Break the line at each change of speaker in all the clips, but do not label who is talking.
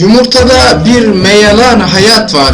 Yumurtada bir meyalan hayat var.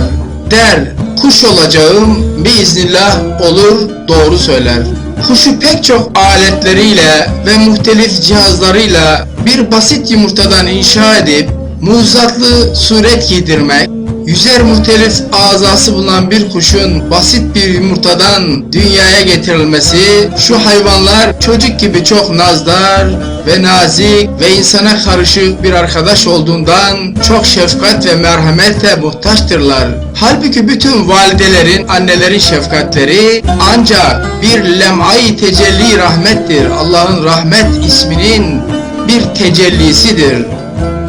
Der, kuş olacağım, biiznillah olur, doğru söyler. Kuşu pek çok aletleriyle ve muhtelif cihazlarıyla bir basit yumurtadan inşa edip muzatlı suret giydirmek, yüzer muhtelif azası bulunan bir kuşun basit bir yumurtadan dünyaya getirilmesi, şu hayvanlar çocuk gibi çok nazdar ve nazik ve insana karışık bir arkadaş olduğundan çok şefkat ve merhamete muhtaçtırlar. Halbuki bütün validelerin, annelerin şefkatleri ancak bir lem'ay tecelli rahmettir. Allah'ın rahmet isminin bir tecellisidir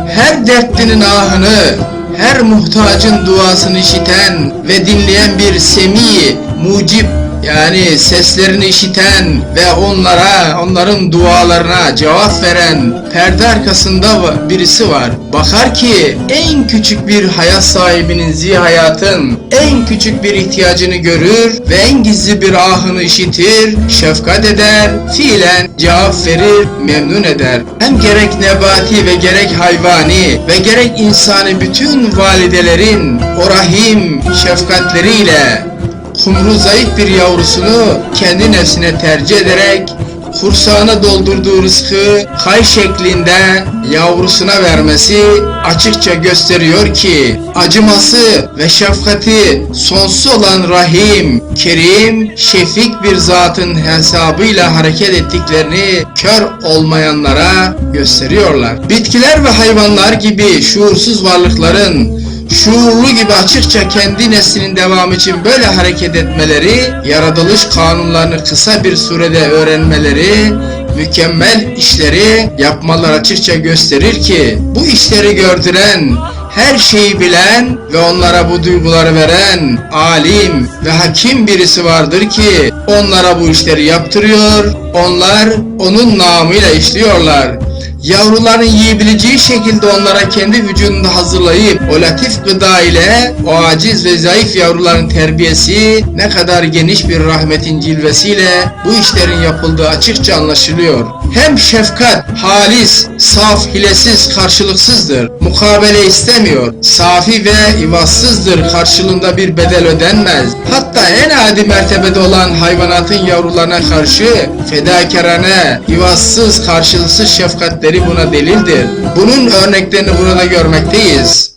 her dertlinin ahını, her muhtacın duasını işiten ve dinleyen bir semi, mucip yani seslerini işiten ve onlara, onların dualarına cevap veren perde arkasında birisi var. Bakar ki en küçük bir hayat sahibinin zihayatın en küçük bir ihtiyacını görür ve en gizli bir ahını işitir, şefkat eder, fiilen cevap verir, memnun eder. Hem gerek nebati ve gerek hayvani ve gerek insani bütün validelerin o rahim şefkatleriyle kumru zayıf bir yavrusunu kendi nefsine tercih ederek kursağına doldurduğu rızkı kay şeklinde yavrusuna vermesi açıkça gösteriyor ki acıması ve şefkati sonsuz olan Rahim, Kerim, Şefik bir zatın hesabıyla hareket ettiklerini kör olmayanlara gösteriyorlar. Bitkiler ve hayvanlar gibi şuursuz varlıkların şuurlu gibi açıkça kendi neslinin devamı için böyle hareket etmeleri, yaratılış kanunlarını kısa bir sürede öğrenmeleri, mükemmel işleri yapmaları açıkça gösterir ki bu işleri gördüren, her şeyi bilen ve onlara bu duyguları veren alim ve hakim birisi vardır ki onlara bu işleri yaptırıyor, onlar onun namıyla işliyorlar yavruların yiyebileceği şekilde onlara kendi vücudunda hazırlayıp o latif gıda ile o aciz ve zayıf yavruların terbiyesi ne kadar geniş bir rahmetin cilvesiyle bu işlerin yapıldığı açıkça anlaşılıyor. Hem şefkat halis, saf, hilesiz, karşılıksızdır. Mukabele istemiyor. Safi ve ivassızdır. Karşılığında bir bedel ödenmez. Hatta en adi mertebede olan hayvanatın yavrularına karşı fedakarane, ivassız, karşılıksız şefkatleri buna delildir. Bunun örneklerini burada görmekteyiz.